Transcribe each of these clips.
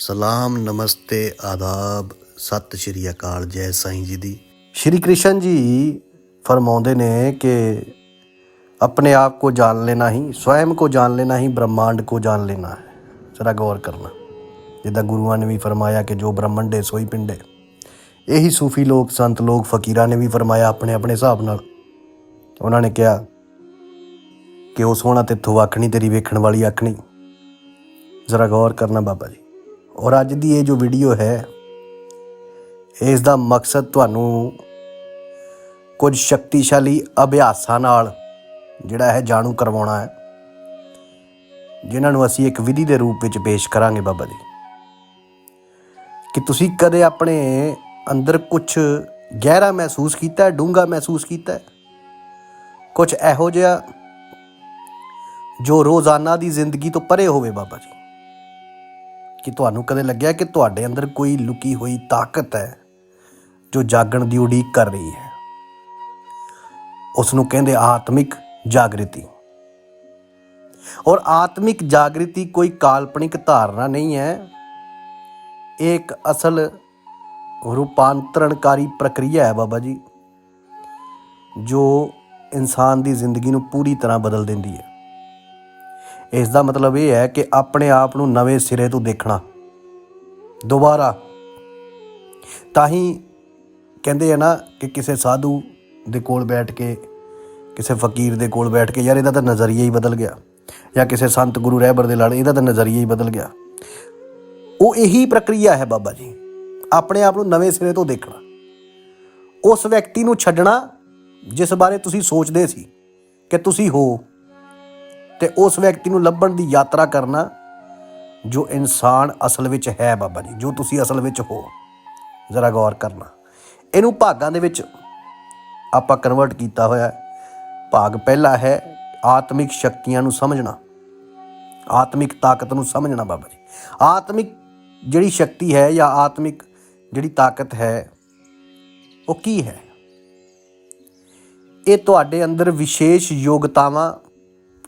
ਸਲਾਮ ਨਮਸਤੇ ਆਦਾਬ ਸਤਿ ਸ਼੍ਰੀ ਅਕਾਲ ਜੈ ਸਾਈਂ ਜੀ ਦੀ ਸ਼੍ਰੀ ਕ੍ਰਿਸ਼ਨ ਜੀ ਫਰਮਾਉਂਦੇ ਨੇ ਕਿ अपने आप को जान लेना ही स्वयं को जान लेना ही ब्रह्मांड को जान लेना है जरा गौर करना ਜਿੱਦਾਂ ਗੁਰੂਆਂ ਨੇ ਵੀ ਫਰਮਾਇਆ ਕਿ ਜੋ ਬ੍ਰਹਮੰਡੇ ਸੋਈ ਪਿੰਡੇ ਇਹੀ ਸੂਫੀ ਲੋਕ ਸੰਤ ਲੋਕ ਫਕੀਰਾਂ ਨੇ ਵੀ ਫਰਮਾਇਆ ਆਪਣੇ ਆਪਣੇ ਹਿਸਾਬ ਨਾਲ ਉਹਨਾਂ ਨੇ ਕਿਹਾ ਕਿ ਉਹ ਸੋਹਣਾ ਤੇਥੋਂ ਆਖਣੀ ਤੇਰੀ ਵੇਖਣ ਵਾਲੀ ਆਖਣੀ ਜ਼ਰਾ ਗੌਰ ਕਰਨਾ ਬਾਬਾ ਜੀ ਔਰ ਅੱਜ ਦੀ ਇਹ ਜੋ ਵੀਡੀਓ ਹੈ, ਇਸ ਦਾ ਮਕਸਦ ਤੁਹਾਨੂੰ ਕੁਝ ਸ਼ਕਤੀਸ਼ਾਲੀ ਅਭਿਆਸਾਂ ਨਾਲ ਜਿਹੜਾ ਹੈ ਜਾਣੂ ਕਰਵਾਉਣਾ ਹੈ, ਜਿਨ੍ਹਾਂ ਨੂੰ ਅਸੀਂ ਇੱਕ ਵਿਧੀ ਦੇ ਰੂਪ ਵਿੱਚ ਪੇਸ਼ ਕਰਾਂਗੇ ਬਾਬਾ ਜੀ। ਕਿ ਤੁਸੀਂ ਕਦੇ ਆਪਣੇ ਅੰਦਰ ਕੁਝ ਗਹਿਰਾ ਮਹਿਸੂਸ ਕੀਤਾ ਡੂੰਘਾ ਮਹਿਸੂਸ ਕੀਤਾ ਹੈ? ਕੁਝ ਇਹੋ ਜਿਹਾ ਜੋ ਰੋਜ਼ਾਨਾ ਦੀ ਜ਼ਿੰਦਗੀ ਤੋਂ ਪਰੇ ਹੋਵੇ ਬਾਬਾ ਜੀ। ਕਿ ਤੁਹਾਨੂੰ ਕਦੇ ਲੱਗਿਆ ਕਿ ਤੁਹਾਡੇ ਅੰਦਰ ਕੋਈ ਲੁਕੀ ਹੋਈ ਤਾਕਤ ਹੈ ਜੋ ਜਾਗਣ ਦੀ ਉਡੀਕ ਕਰ ਰਹੀ ਹੈ? ਉਸ ਨੂੰ ਕਹਿੰਦੇ ਆਤਮਿਕ ਜਾਗ੍ਰਿਤੀ। ਔਰ ਆਤਮਿਕ ਜਾਗ੍ਰਿਤੀ ਕੋਈ ਕਾਲਪਨਿਕ ਧਾਰਨਾ ਨਹੀਂ ਹੈ। ਇਹ ਇੱਕ ਅਸਲ ਰੂਪਾਂਤਰਣਕਾਰੀ ਪ੍ਰਕਿਰਿਆ ਹੈ ਬਾਬਾ ਜੀ, ਜੋ ਇਨਸਾਨ ਦੀ ਜ਼ਿੰਦਗੀ ਨੂੰ ਪੂਰੀ ਤਰ੍ਹਾਂ ਬਦਲ ਦਿੰਦੀ ਹੈ। ਇਸ ਦਾ ਮਤਲਬ ਇਹ ਹੈ ਕਿ ਆਪਣੇ ਆਪ ਨੂੰ ਨਵੇਂ ਸਿਰੇ ਤੋਂ ਦੇਖਣਾ। ਦੁਬਾਰਾ। ਤਾਂ ਹੀ ਕਹਿੰਦੇ ਆ ਨਾ ਕਿ ਕਿਸੇ ਸਾਧੂ ਦੇ ਕੋਲ ਬੈਠ ਕੇ, ਕਿਸੇ ਫਕੀਰ ਦੇ ਕੋਲ ਬੈਠ ਕੇ, ਯਾਰ ਇਹਦਾ ਤਾਂ ਨਜ਼ਰੀਆ ਹੀ ਬਦਲ ਗਿਆ। ਜਾਂ ਕਿਸੇ ਸੰਤ ਗੁਰੂ ਰਹਿਬਰ ਦੇ ਲੜ ਇਹਦਾ ਤਾਂ ਨਜ਼ਰੀਆ ਹੀ ਬਦਲ ਗਿਆ। ਉਹ ਇਹੀ ਪ੍ਰਕਿਰਿਆ ਹੈ ਬਾਬਾ ਜੀ। ਆਪਣੇ ਆਪ ਨੂੰ ਨਵੇਂ ਸਿਰੇ ਤੋਂ ਦੇਖਣਾ। ਉਸ ਵਿਅਕਤੀ ਨੂੰ ਛੱਡਣਾ ਜਿਸ ਬਾਰੇ ਤੁਸੀਂ ਸੋਚਦੇ ਸੀ ਕਿ ਤੁਸੀਂ ਹੋ। ਤੇ ਉਸ ਵਿਅਕਤੀ ਨੂੰ ਲੱਭਣ ਦੀ ਯਾਤਰਾ ਕਰਨਾ ਜੋ ਇਨਸਾਨ ਅਸਲ ਵਿੱਚ ਹੈ ਬਾਬਾ ਜੀ, ਜੋ ਤੁਸੀਂ ਅਸਲ ਵਿੱਚ ਹੋ। ਜ਼ਰਾ ਗੌਰ ਕਰਨਾ। ਇਹਨੂੰ ਭਾਗਾਂ ਦੇ ਵਿੱਚ ਆਪਾਂ ਕਨਵਰਟ ਕੀਤਾ ਹੋਇਆ ਭਾਗ ਪਹਿਲਾ ਹੈ ਆਤਮਿਕ ਸ਼ਕਤੀਆਂ ਨੂੰ ਸਮਝਣਾ। ਆਤਮਿਕ ਤਾਕਤ ਨੂੰ ਸਮਝਣਾ ਬਾਬਾ ਜੀ। ਆਤਮਿਕ ਜਿਹੜੀ ਸ਼ਕਤੀ ਹੈ ਜਾਂ ਆਤਮਿਕ ਜਿਹੜੀ ਤਾਕਤ ਹੈ, ਉਹ ਕੀ ਹੈ? ਇਹ ਤੁਹਾਡੇ ਅੰਦਰ ਵਿਸ਼ੇਸ਼ ਯੋਗਤਾਵਾਂ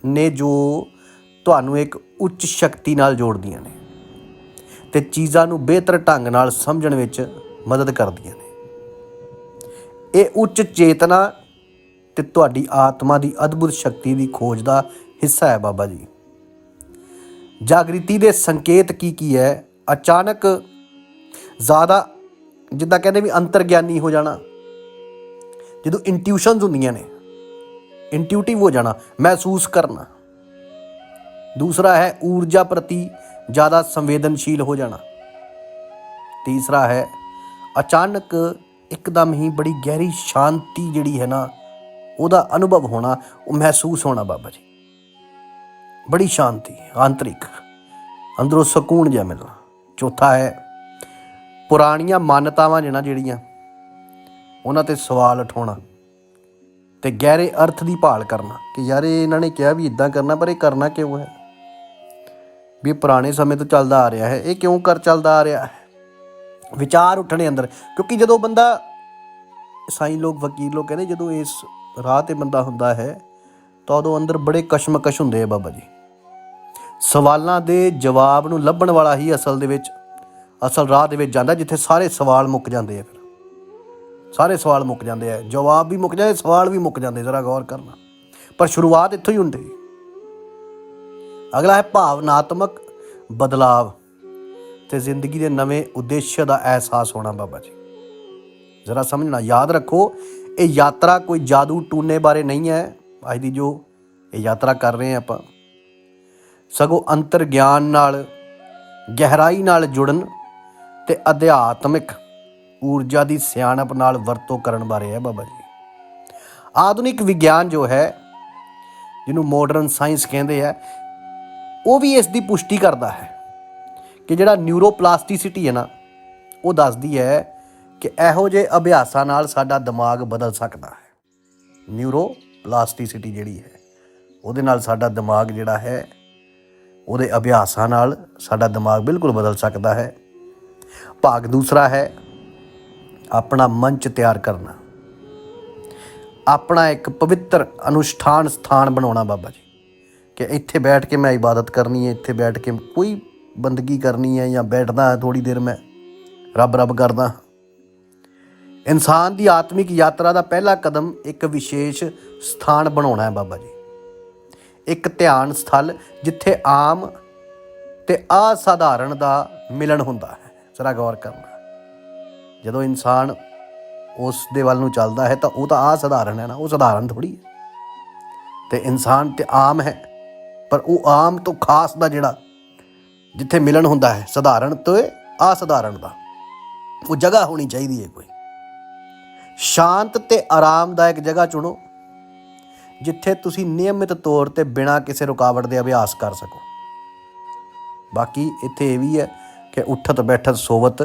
ਨੇ ਜੋ ਤੁਹਾਨੂੰ ਇੱਕ ਉੱਚ ਸ਼ਕਤੀ ਨਾਲ ਜੋੜਦੀਆਂ ਨੇ ਤੇ ਚੀਜ਼ਾਂ ਨੂੰ ਬਿਹਤਰ ਢੰਗ ਨਾਲ ਸਮਝਣ ਵਿੱਚ ਮਦਦ ਕਰਦੀਆਂ ਨੇ। ਇਹ ਉੱਚ ਚੇਤਨਾ ਤੇ ਤੁਹਾਡੀ ਆਤਮਾ ਦੀ ਅਦਭੁਤ ਸ਼ਕਤੀ ਦੀ ਖੋਜ ਦਾ ਹਿੱਸਾ ਹੈ ਬਾਬਾ ਜੀ। ਜਾਗ੍ਰਿਤੀ ਦੇ ਸੰਕੇਤ ਕੀ ਕੀ ਹੈ? ਅਚਾਨਕ ਜ਼ਿਆਦਾ ਜਿੱਦਾਂ ਕਹਿੰਦੇ ਵੀ ਅੰਤਰਗਿਆਨੀ ਹੋ ਜਾਣਾ। ਜਦੋਂ ਇੰਟਿਊਸ਼ਨਸ ਹੁੰਦੀਆਂ ਨੇ ਇੰਟਿਊਟਿਵ ਹੋ ਜਾਣਾ, ਮਹਿਸੂਸ ਕਰਨਾ। ਦੂਸਰਾ ਹੈ, ਊਰਜਾ ਪ੍ਰਤੀ ਜ਼ਿਆਦਾ ਸੰਵੇਦਨਸ਼ੀਲ ਹੋ ਜਾਣਾ। ਤੀਸਰਾ ਹੈ, ਅਚਾਨਕ ਇੱਕਦਮ ਹੀ ਬੜੀ ਗਹਿਰੀ ਸ਼ਾਂਤੀ ਜਿਹੜੀ ਹੈ ਨਾ, ਉਹਦਾ ਅਨੁਭਵ ਹੋਣਾ, ਉਹ ਮਹਿਸੂਸ ਹੋਣਾ ਬਾਬਾ ਜੀ। ਬੜੀ ਸ਼ਾਂਤੀ, ਆਂਤਰਿਕ, ਅੰਦਰੋਂ ਸਕੂਨ ਜਿਹਾ ਮਿਲਣਾ। ਚੌਥਾ ਹੈ, ਪੁਰਾਣੀਆਂ ਮਾਨਤਾਵਾਂ ਜਿਹਨਾਂ ਜਿਹੜੀਆਂ, ਉਹਨਾਂ ਤੇ ਸਵਾਲ ਉਠਾਉਣਾ। ਤੇ ਗਹਿਰੇ ਅਰਥ ਦੀ ਭਾਲ ਕਰਨਾ ਕਿ ਯਾਰ ਇਹ ਇਹਨਾਂ ਨੇ ਕਿਹਾ ਵੀ ਇਦਾਂ ਕਰਨਾ, ਪਰ ਇਹ ਕਰਨਾ ਕਿਉਂ ਹੈ? ਵੀ ਪੁਰਾਣੇ ਸਮੇਂ ਤੋਂ ਚੱਲਦਾ ਆ ਰਿਹਾ ਹੈ। ਇਹ ਕਿਉਂ ਕਰ ਚੱਲਦਾ ਆ ਰਿਹਾ ਹੈ? ਵਿਚਾਰ ਉੱਠਣੇ ਅੰਦਰ, ਕਿਉਂਕਿ ਜਦੋਂ ਬੰਦਾ ਸਾਈਂ ਲੋਕ ਵਕੀਲ ਲੋਕ ਕਹਿੰਦੇ ਜਦੋਂ ਇਸ ਰਾਹ ਤੇ ਬੰਦਾ ਹੁੰਦਾ ਹੈ, ਤਾਂ ਉਦੋਂ ਅੰਦਰ ਬੜੇ ਕਸ਼ਮਕਸ਼ ਹੁੰਦੇ ਆ ਬਾਬਾ ਜੀ। ਸਵਾਲਾਂ ਦੇ ਜਵਾਬ ਨੂੰ ਲੱਭਣ ਵਾਲਾ ਹੀ ਅਸਲ ਦੇ ਵਿੱਚ, ਅਸਲ ਰਾਹ ਦੇ ਵਿੱਚ ਜਾਂਦਾ ਜਿੱਥੇ ਸਾਰੇ ਸਵਾਲ ਮੁੱਕ ਜਾਂਦੇ ਆ ਫਿਰ। ਸਾਰੇ ਸਵਾਲ ਮੁੱਕ ਜਾਂਦੇ ਆ, ਜਵਾਬ ਵੀ ਮੁੱਕ ਜਾਂਦੇ, ਸਵਾਲ ਵੀ ਮੁੱਕ ਜਾਂਦੇ, ਜ਼ਰਾ ਗੌਰ ਕਰਨਾ। ਪਰ ਸ਼ੁਰੂਆਤ ਇੱਥੋਂ ਹੀ ਹੁੰਦੀ। ਅਗਲਾ ਹੈ ਭਾਵਨਾਤਮਕ ਬਦਲਾਵ ਤੇ ਜ਼ਿੰਦਗੀ ਦੇ ਨਵੇਂ ਉਦੇਸ਼ ਦਾ ਅਹਿਸਾਸ ਹੋਣਾ ਬਾਬਾ ਜੀ। ਜ਼ਰਾ ਸਮਝਣਾ, ਯਾਦ ਰੱਖੋ, ਇਹ ਯਾਤਰਾ ਕੋਈ ਜਾਦੂ ਟੂਨੇ ਬਾਰੇ ਨਹੀਂ ਹੈ। ਅੱਜ ਦੀ ਜੋ ਇਹ ਯਾਤਰਾ ਕਰ ਰਹੇ ਹਾਂ ਆਪਾਂ। ਸਗੋਂ ਅੰਤਰ ਗਿਆਨ ਨਾਲ, ਗਹਿਰਾਈ ਨਾਲ ਜੁੜਨ ਤੇ ਅਧਿਆਤਮਿਕ ਊਰਜਾ ਦੀ ਸਿਆਣਪ ਨਾਲ ਵਰਤੋਂ ਕਰਨ ਬਾਰੇ ਹੈ ਬਾਬਾ ਜੀ। ਆਧੁਨਿਕ ਵਿਗਿਆਨ ਜੋ ਹੈ, ਜਿਹਨੂੰ ਮਾਡਰਨ ਸਾਇੰਸ ਕਹਿੰਦੇ ਆ ਉਹ ਵੀ ਇਸ ਦੀ ਪੁਸ਼ਟੀ ਕਰਦਾ ਹੈ ਕਿ ਜਿਹੜਾ ਨਿਊਰੋਪਲਾਸਟਿਸਿਟੀ ਹੈ ਨਾ, ਉਹ ਦੱਸਦੀ ਹੈ ਕਿ ਇਹੋ ਜਿਹੇ ਅਭਿਆਸਾਂ ਨਾਲ ਸਾਡਾ ਦਿਮਾਗ ਬਦਲ ਸਕਦਾ ਹੈ। ਨਿਊਰੋਪਲਾਸਟਿਸਿਟੀ ਜਿਹੜੀ ਹੈ, ਉਹਦੇ ਨਾਲ ਸਾਡਾ ਦਿਮਾਗ ਜਿਹੜਾ ਹੈ, ਉਹਦੇ ਅਭਿਆਸਾਂ ਨਾਲ ਸਾਡਾ ਦਿਮਾਗ ਬਿਲਕੁਲ ਬਦਲ ਸਕਦਾ ਹੈ। ਭਾਗ ਦੂਸਰਾ ਹੈ ਆਪਣਾ ਮੰਚ ਤਿਆਰ ਕਰਨਾ। ਆਪਣਾ ਇੱਕ ਪਵਿੱਤਰ ਅਨੁਸ਼ਠਾਨ ਸਥਾਨ ਬਣਾਉਣਾ ਬਾਬਾ ਜੀ। ਕਿ ਇੱਥੇ ਬੈਠ ਕੇ ਮੈਂ ਇਬਾਦਤ ਕਰਨੀ ਹੈ, ਇੱਥੇ ਬੈਠ ਕੇ ਕੋਈ ਬੰਦਗੀ ਕਰਨੀ ਹੈ ਜਾਂ ਬੈਠਦਾ ਹੈ ਥੋੜੀ ਦੇਰ ਮੈਂ, ਰੱਬ ਰੱਬ ਕਰਦਾ ਹਾਂ। ਇਨਸਾਨ ਦੀ ਆਤਮਿਕ ਯਾਤਰਾ ਦਾ ਪਹਿਲਾ ਕਦਮ ਇੱਕ ਵਿਸ਼ੇਸ਼ ਸਥਾਨ ਬਣਾਉਣਾ ਹੈ ਬਾਬਾ ਜੀ। ਇੱਕ ਧਿਆਨ ਸਥਲ ਜਿੱਥੇ ਆਮ ਤੇ ਅਸਾਧਾਰਨ ਦਾ ਮਿਲਣ ਹੁੰਦਾ ਹੈ। ਜ਼ਰਾ ਗੌਰ ਕਰਨਾ। ਜਦੋਂ ਇਨਸਾਨ ਉਸ ਦੇ ਵੱਲ ਨੂੰ ਚੱਲਦਾ ਹੈ ਤਾਂ ਉਹ ਤਾਂ ਅਸਾਧਾਰਨ ਹੈ ਨਾ, ਉਹ ਸਧਾਰਨ ਥੋੜੀ ਹੈ। ਤੇ ਇਨਸਾਨ ਤੇ ਆਮ ਹੈ, ਪਰ ਉਹ ਆਮ ਤੋਂ ਖਾਸ ਦਾ ਜਿਹੜਾ ਜਿੱਥੇ ਮਿਲਣ ਹੁੰਦਾ ਹੈ, ਸਧਾਰਨ ਤੇ ਅਸਧਾਰਨ ਦਾ, ਉਹ ਜਗ੍ਹਾ ਹੋਣੀ ਚਾਹੀਦੀ ਹੈ ਕੋਈ। ਸ਼ਾਂਤ ਤੇ ਆਰਾਮਦਾਇਕ ਜਗ੍ਹਾ ਚੁਣੋ, ਜਿੱਥੇ ਤੁਸੀਂ ਨਿਯਮਿਤ ਤੌਰ ਤੇ ਬਿਨਾਂ ਕਿਸੇ ਰੁਕਾਵਟ ਦੇ ਅਭਿਆਸ ਕਰ ਸਕੋ। ਬਾਕੀ ਇੱਥੇ ਇਹ ਵੀ ਹੈ ਕਿ ਉੱਠਤ ਬੈਠਤ ਸੋਵਤ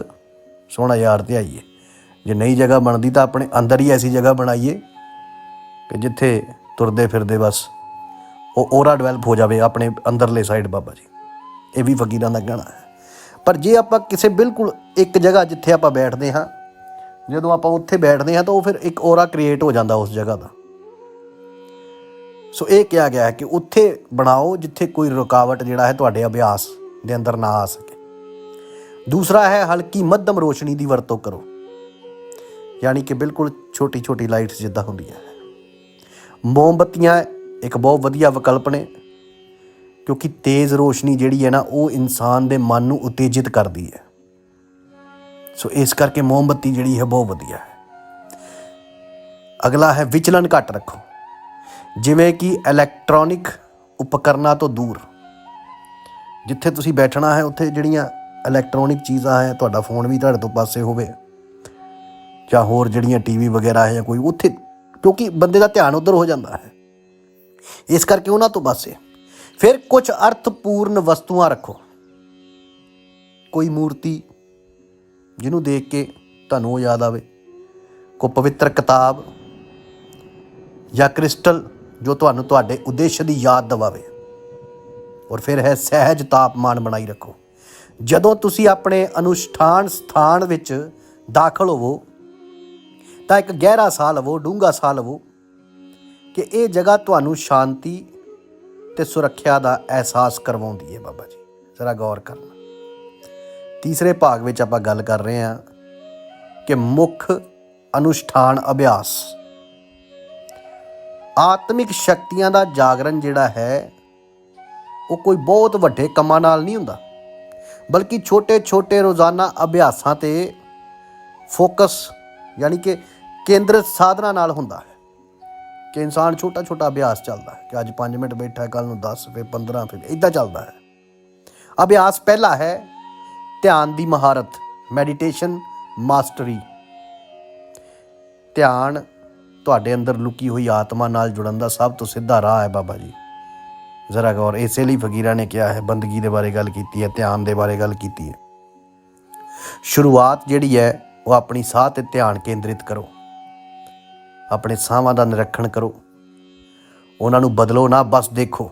ਸੋਹਣਾ ਯਾਰ ਤੇ ਆਈਏ। ਜੇ ਨਹੀਂ ਜਗ੍ਹਾ ਬਣਦੀ ਤਾਂ ਆਪਣੇ ਅੰਦਰ ਹੀ ਐਸੀ ਜਗ੍ਹਾ ਬਣਾਈਏ ਕਿ ਜਿੱਥੇ ਤੁਰਦੇ ਫਿਰਦੇ ਬਸ ਉਹ ਔਰਾ ਡਿਵੈਲਪ ਹੋ ਜਾਵੇ ਆਪਣੇ ਅੰਦਰਲੇ ਸਾਈਡ ਬਾਬਾ ਜੀ। ਇਹ ਵੀ ਫਕੀਰਾਂ ਦਾ ਕਹਿਣਾ ਹੈ। ਪਰ ਜੇ ਆਪਾਂ ਕਿਸੇ ਬਿਲਕੁਲ ਇੱਕ ਜਗ੍ਹਾ ਜਿੱਥੇ ਆਪਾਂ ਬੈਠਦੇ ਹਾਂ, ਜਦੋਂ ਆਪਾਂ ਉੱਥੇ ਬੈਠਦੇ ਹਾਂ ਤਾਂ ਉਹ ਫਿਰ ਇੱਕ ਔਰਾ ਕ੍ਰੀਏਟ ਹੋ ਜਾਂਦਾ ਉਸ ਜਗ੍ਹਾ ਦਾ। ਸੋ ਇਹ ਕਿਹਾ ਗਿਆ ਹੈ ਕਿ ਉੱਥੇ ਬਣਾਓ ਜਿੱਥੇ ਕੋਈ ਰੁਕਾਵਟ ਜਿਹੜਾ ਹੈ ਤੁਹਾਡੇ ਅਭਿਆਸ ਦੇ ਅੰਦਰ ਨਾ ਆ ਸਕੇ। ਦੂਸਰਾ ਹੈ ਹਲਕੀ ਮੱਧਮ ਰੋਸ਼ਨੀ ਦੀ ਵਰਤੋਂ ਕਰੋ। ਯਾਨੀ ਕਿ ਬਿਲਕੁਲ ਛੋਟੀ ਛੋਟੀ ਲਾਈਟਸ ਜਿੱਦਾਂ ਹੁੰਦੀਆਂ ਹੈ ਮੋਮਬੱਤੀਆਂ ਇੱਕ ਬਹੁਤ ਵਧੀਆ ਵਿਕਲਪ ਨੇ, ਕਿਉਂਕਿ ਤੇਜ਼ ਰੋਸ਼ਨੀ ਜਿਹੜੀ ਹੈ ਨਾ, ਉਹ ਇਨਸਾਨ ਦੇ ਮਨ ਨੂੰ ਉਤੇਜਿਤ ਕਰਦੀ ਹੈ। ਸੋ ਇਸ ਕਰਕੇ ਮੋਮਬੱਤੀ ਜਿਹੜੀ ਹੈ ਬਹੁਤ ਵਧੀਆ ਹੈ। ਅਗਲਾ ਹੈ ਵਿਚਲਨ ਘੱਟ ਰੱਖੋ। ਜਿਵੇਂ ਕਿ ਇਲੈਕਟ੍ਰੋਨਿਕ ਉਪਕਰਨਾਂ ਤੋਂ ਦੂਰ। ਜਿੱਥੇ ਤੁਸੀਂ ਬੈਠਣਾ ਹੈ, ਉੱਥੇ ਜਿਹੜੀਆਂ ਇਲੈਕਟ੍ਰੋਨਿਕ ਚੀਜ਼ਾਂ ਹੈ, ਤੁਹਾਡਾ ਫੋਨ ਵੀ ਤੁਹਾਡੇ ਤੋਂ ਪਾਸੇ ਹੋਵੇ, ਜਾਂ ਹੋਰ ਜਿਹੜੀਆਂ ਟੀਵੀ ਵਗੈਰਾ ਹੈ ਜਾਂ ਕੋਈ, ਉੱਥੇ ਕਿਉਂਕਿ ਬੰਦੇ ਦਾ ਧਿਆਨ ਉਧਰ ਹੋ ਜਾਂਦਾ ਹੈ। ਇਸ ਕਰਕੇ ਉਹਨਾਂ ਤੋਂ ਪਾਸੇ। ਫਿਰ ਕੁਝ ਅਰਥਪੂਰਨ ਵਸਤੂਆਂ ਰੱਖੋ। ਕੋਈ ਮੂਰਤੀ ਜਿਹਨੂੰ ਦੇਖ ਕੇ ਤੁਹਾਨੂੰ ਉਹ ਯਾਦ ਆਵੇ। ਕੋਈ ਪਵਿੱਤਰ ਕਿਤਾਬ ਜਾਂ ਕ੍ਰਿਸਟਲ ਜੋ ਤੁਹਾਨੂੰ ਤੁਹਾਡੇ ਉਦੇਸ਼ ਦੀ ਯਾਦ ਦਿਵਾਵੇ। ਔਰ ਫਿਰ ਹੈ ਸਹਿਜ ਤਾਪਮਾਨ ਬਣਾਈ ਰੱਖੋ। ਜਦੋਂ ਤੁਸੀਂ ਆਪਣੇ ਅਨੁਸ਼ਠਾਨ ਸਥਾਨ ਵਿੱਚ ਦਾਖਲ ਹੋਵੋ, ਤਾਂ ਇੱਕ ਗਹਿਰਾ ਸਾਹ ਲਵੋ ਡੂੰਘਾ ਸਾਹ ਲਵੋ ਕਿ ਇਹ ਜਗ੍ਹਾ ਤੁਹਾਨੂੰ ਸ਼ਾਂਤੀ ਤੇ ਸੁਰੱਖਿਆ ਦਾ ਅਹਿਸਾਸ ਕਰਵਾਉਂਦੀ ਹੈ ਬਾਬਾ ਜੀ। ਜ਼ਰਾ ਗੌਰ ਕਰਨਾ। ਤੀਸਰੇ ਭਾਗ ਵਿੱਚ ਆਪਾਂ ਗੱਲ ਕਰ ਰਹੇ ਹਾਂ ਕਿ ਮੁੱਖ ਅਨੁਸ਼ਠਾਨ ਅਭਿਆਸ, ਆਤਮਿਕ ਸ਼ਕਤੀਆਂ ਦਾ ਜਾਗਰਣ ਜਿਹੜਾ ਹੈ, ਉਹ ਕੋਈ ਬਹੁਤ ਵੱਡੇ ਕੰਮਾਂ ਨਾਲ ਨਹੀਂ ਹੁੰਦਾ। ਬਲਕਿ ਛੋਟੇ-ਛੋਟੇ ਰੋਜ਼ਾਨਾ ਅਭਿਆਸਾਂ ਤੇ ਫੋਕਸ ਯਾਨੀ ਕਿ ਕੇਂਦਰਿਤ ਸਾਧਨਾ ਨਾਲ ਹੁੰਦਾ ਹੈ ਕਿ ਇਨਸਾਨ ਛੋਟਾ-ਛੋਟਾ ਅਭਿਆਸ ਚੱਲਦਾ ਹੈ ਕਿ ਅੱਜ 5 ਮਿੰਟ ਬੈਠਾ ਕੱਲ ਨੂੰ 10 ਫਿਰ 15 ਫਿਰ ਇਦਾਂ ਚੱਲਦਾ ਹੈ। ਅਭਿਆਸ ਪਹਿਲਾ ਹੈ ਧਿਆਨ ਦੀ ਮਹਾਰਤ ਮੈਡੀਟੇਸ਼ਨ ਮਾਸਟਰੀ ਧਿਆਨ ਤੁਹਾਡੇ ਅੰਦਰ ਲੁਕੀ ਹੋਈ ਆਤਮਾ ਨਾਲ ਜੁੜਨ ਦਾ ਸਭ ਤੋਂ ਸਿੱਧਾ ਰਾਹ ਹੈ ਬਾਬਾ ਜੀ। ਜ਼ਰਾ ਗੌਰ, ਇਸੇ ਲਈ ਫਕੀਰਾਂ ਨੇ ਕਿਹਾ ਹੈ, ਬੰਦਗੀ ਦੇ ਬਾਰੇ ਗੱਲ ਕੀਤੀ ਹੈ, ਧਿਆਨ ਦੇ ਬਾਰੇ ਗੱਲ ਕੀਤੀ ਹੈ। ਸ਼ੁਰੂਆਤ ਜਿਹੜੀ ਹੈ, ਉਹ ਆਪਣੀ ਸਾਹ ਤੇ ਧਿਆਨ ਕੇਂਦਰਿਤ ਕਰੋ। ਆਪਣੇ ਸਾਹਾਂ ਦਾ ਨਿਰੀਖਣ ਕਰੋ। ਉਹਨਾਂ ਨੂੰ ਬਦਲੋ ਨਾ, ਬਸ ਦੇਖੋ।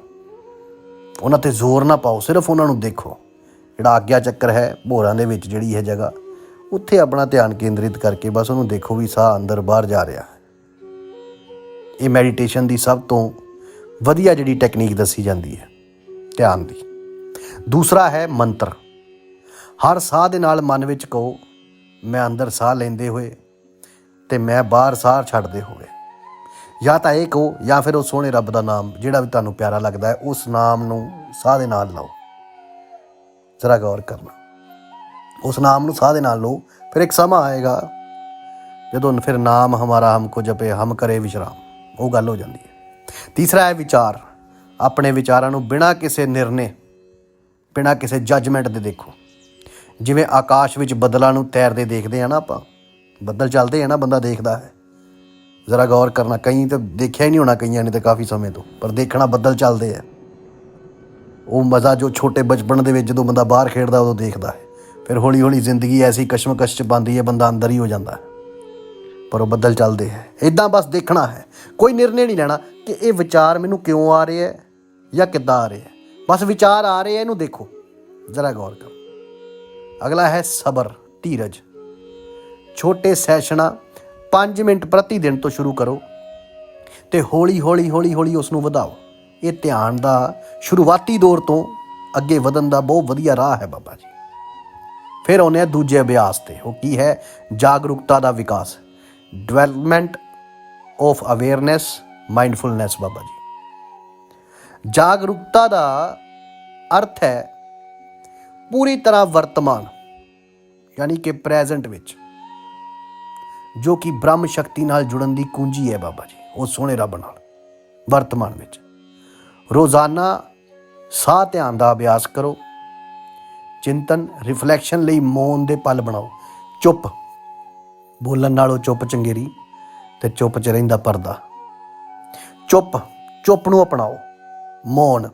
ਉਹਨਾਂ ਤੇ ਜ਼ੋਰ ਨਾ ਪਾਓ, ਸਿਰਫ ਉਹਨਾਂ ਨੂੰ ਦੇਖੋ। ਜਿਹੜਾ ਆਗਿਆ ਚੱਕਰ ਹੈ, ਭੋਰਾਂ ਦੇ ਵਿੱਚ ਜਿਹੜੀ ਹੈ ਜਗ੍ਹਾ, ਉੱਥੇ ਆਪਣਾ ਧਿਆਨ ਕੇਂਦਰਿਤ ਕਰਕੇ ਬਸ ਉਹਨੂੰ ਦੇਖੋ ਵੀ ਸਾਹ ਅੰਦਰ ਬਾਹਰ ਜਾ ਰਿਹਾ ਹੈ। ਇਹ ਮੈਡੀਟੇਸ਼ਨ ਦੀ ਸਭ ਤੋਂ ਵਧੀਆ ਜਿਹੜੀ ਟੈਕਨੀਕ ਦੱਸੀ ਜਾਂਦੀ ਹੈ, ਧਿਆਨ ਦੀ। ਦੂਸਰਾ ਹੈ ਮੰਤਰ। ਹਰ ਸਾਹ ਦੇ ਨਾਲ ਮਨ ਵਿੱਚ ਕਹੋ, ਮੈਂ ਅੰਦਰ ਸਾਹ ਲੈਂਦੇ ਹੋਏ ਤੇ ਮੈਂ ਬਾਹਰ ਸਾਹ ਛੱਡਦੇ ਹੋਏ। ਜਾਂ ਤਾਂ ਇਹ ਕਹੋ, ਜਾਂ ਫਿਰ ਉਹ ਸੋਹਣੇ ਰੱਬ ਦਾ ਨਾਮ, ਜਿਹੜਾ ਵੀ ਤੁਹਾਨੂੰ ਪਿਆਰਾ ਲੱਗਦਾ ਹੈ, ਉਸ ਨਾਮ ਨੂੰ ਸਾਹ ਦੇ ਨਾਲ ਲਓ। ਜ਼ਰਾ ਗੌਰ ਕਰਨਾ। ਉਸ ਨਾਮ ਨੂੰ ਸਾਹ ਦੇ ਨਾਲ ਲਓ, ਫਿਰ ਇੱਕ ਸਮਾਂ ਆਏਗਾ ਜਦੋਂ ਫਿਰ ਨਾਮ ਹਮਾਰਾ ਹਮਕੋ ਜਪੇ, ਹਮ ਕਰੇ ਵਿਸ਼ਰਾਮ। ਉਹ ਗੱਲ ਹੋ ਜਾਂਦੀ ਹੈ। ਤੀਸਰਾ ਹੈ ਵਿਚਾਰ, ਆਪਣੇ ਵਿਚਾਰਾਂ ਨੂੰ ਬਿਨਾਂ ਕਿਸੇ ਨਿਰਣੇ, ਬਿਨਾਂ ਕਿਸੇ ਜੱਜਮੈਂਟ ਦੇ ਦੇਖੋ। ਜਿਵੇਂ ਆਕਾਸ਼ ਵਿੱਚ ਬੱਦਲਾਂ ਨੂੰ ਤੈਰਦੇ ਦੇਖਦੇ ਆ ਨਾ ਆਪਾਂ, ਬੱਦਲ ਚੱਲਦੇ ਆ ਨਾ ਬੰਦਾ ਦੇਖਦਾ ਹੈ। ਜ਼ਰਾ ਗੌਰ ਕਰਨਾ, ਕਈ ਤਾਂ ਦੇਖਿਆ ਹੀ ਨਹੀਂ ਹੋਣਾ ਕਈਆਂ ਨੇ ਤਾਂ ਕਾਫੀ ਸਮੇਂ ਤੋਂ, ਪਰ ਦੇਖਣਾ ਬੱਦਲ ਚੱਲਦੇ ਆ। ਉਹ ਮਜ਼ਾ ਜੋ ਛੋਟੇ ਬਚਪਨ ਦੇ ਵਿੱਚ ਜਦੋਂ ਬੰਦਾ ਬਾਹਰ ਖੇਡਦਾ, ਉਦੋਂ ਦੇਖਦਾ ਹੈ। ਫਿਰ ਹੌਲੀ ਹੌਲੀ ਜ਼ਿੰਦਗੀ ਐਸੀ ਕਸ਼ਮਕਸ਼ ਚ ਪਾਉਂਦੀ ਹੈ, ਬੰਦਾ ਅੰਦਰ ਹੀ ਹੋ ਜਾਂਦਾ ਹੈ। ਪਰ ਉਹ ਬੱਦਲ ਚੱਲਦੇ ਹੈ। ਇਦਾਂ ਬਸ ਦੇਖਣਾ ਹੈ। ਕੋਈ ਨਿਰਣੇ ਨਹੀਂ ਲੈਣਾ ਕਿ ਇਹ ਵਿਚਾਰ ਮੈਨੂੰ ਕਿਉਂ ਆ ਰਿਹਾ ਹੈ ਜਾਂ ਕਿੱਦਾਂ ਆ ਰਿਹਾ ਹੈ। ਬਸ ਵਿਚਾਰ ਆ ਰਹੇ ਹੈ, ਇਹਨੂੰ ਦੇਖੋ। ਜ਼ਰਾ ਗੌਰ ਕਰੋ। ਅਗਲਾ ਹੈ ਸਬਰ, ਧੀਰਜ। ਛੋਟੇ ਸੈਸ਼ਨਾਂ 5 ਮਿੰਟ ਪ੍ਰਤੀ ਦਿਨ ਤੋਂ ਸ਼ੁਰੂ ਕਰੋ ਤੇ ਹੌਲੀ ਹੌਲੀ ਹੌਲੀ ਹੌਲੀ ਉਸ ਨੂੰ ਵਧਾਓ। ਇਹ ਧਿਆਨ ਦਾ ਸ਼ੁਰੂਆਤੀ ਦੌਰ ਤੋਂ ਅੱਗੇ ਵਧਣ ਦਾ ਬਹੁਤ ਵਧੀਆ ਰਾਹ ਹੈ ਬਾਬਾ ਜੀ। ਫਿਰ ਆਉਂਦੇ ਆ ਦੂਜੇ ਅਭਿਆਸ ਤੇ। ਉਹ ਕੀ ਹੈ? ਜਾਗਰੂਕਤਾ ਦਾ ਵਿਕਾਸ। ਡਿਵੈਲਪਮੈਂਟ ਆਫ ਅਵੇਅਰਨੈਸ ਮਾਈਂਡਫੁਲਨੈਸ ਬਾਬਾ ਜੀ। ਜਾਗਰੂਕਤਾ ਦਾ ਅਰਥ ਹੈ ਪੂਰੀ ਤਰ੍ਹਾਂ ਵਰਤਮਾਨ, ਯਾਨੀ ਕਿ ਪ੍ਰੈਜ਼ੈਂਟ ਵਿੱਚ, ਜੋ ਕਿ ਬ੍ਰਹਮ ਸ਼ਕਤੀ ਨਾਲ ਜੁੜਨ ਦੀ ਕੁੰਜੀ ਹੈ ਬਾਬਾ ਜੀ, ਉਹ ਸੋਹਣੇ ਰੱਬ ਨਾਲ, ਵਰਤਮਾਨ ਵਿੱਚ। ਰੋਜ਼ਾਨਾ ਸਾਹ ਧਿਆਨ ਦਾ ਅਭਿਆਸ ਕਰੋ, ਚਿੰਤਨ ਰਿਫਲੈਕਸ਼ਨ ਲਈ ਮੌਨ ਦੇ ਪਲ ਬਣਾਓ, ਚੁੱਪ। ਬੋਲਣ ਨਾਲੋਂ ਚੁੱਪ ਚੰਗੇਰੀ ਤੇ ਚੁੱਪ ਚ ਰਹਿੰਦਾ ਪਰਦਾ। ਚੁੱਪ ਚੁੱਪ ਨੂੰ ਅਪਣਾਓ। ਮੌਨ।